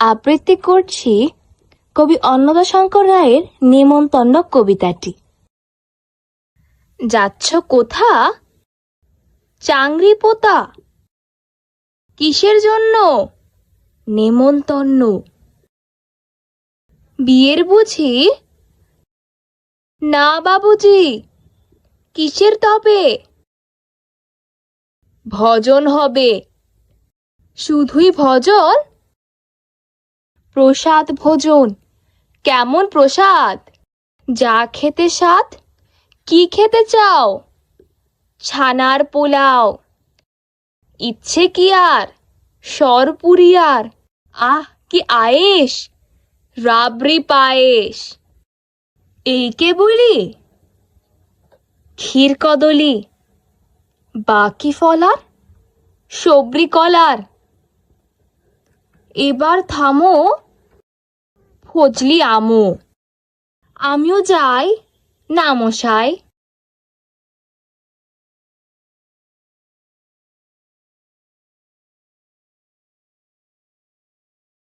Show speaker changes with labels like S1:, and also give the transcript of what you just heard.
S1: আবৃত্তি করছি কবি অন্নদাশঙ্কর রায়ের নিমন্তন্ন কবিতাটি। যাচ্ছ কোথা? চাংরি পোতা। কিসের জন্য? নেমন্তন্ন। বিয়ের বুঝি? না বাবুজি। কিসের তবে ভজন হবে। শুধুই ভজন? প্রসাদ ভোজন। কেমন প্রসাদ? যা খেতে স্বাদ? কি খেতে চাও? ছানার পোলাও। ইচ্ছে কি আর? সরপুরি আর। আহ, কি আয়েস রাবড়ি পায়েস এই কে বলি? ক্ষীর কদলি। বাকি ফলার সবরি কলার। এবার থামো। ফজলি আমু। আমিও যাই। না মশাই।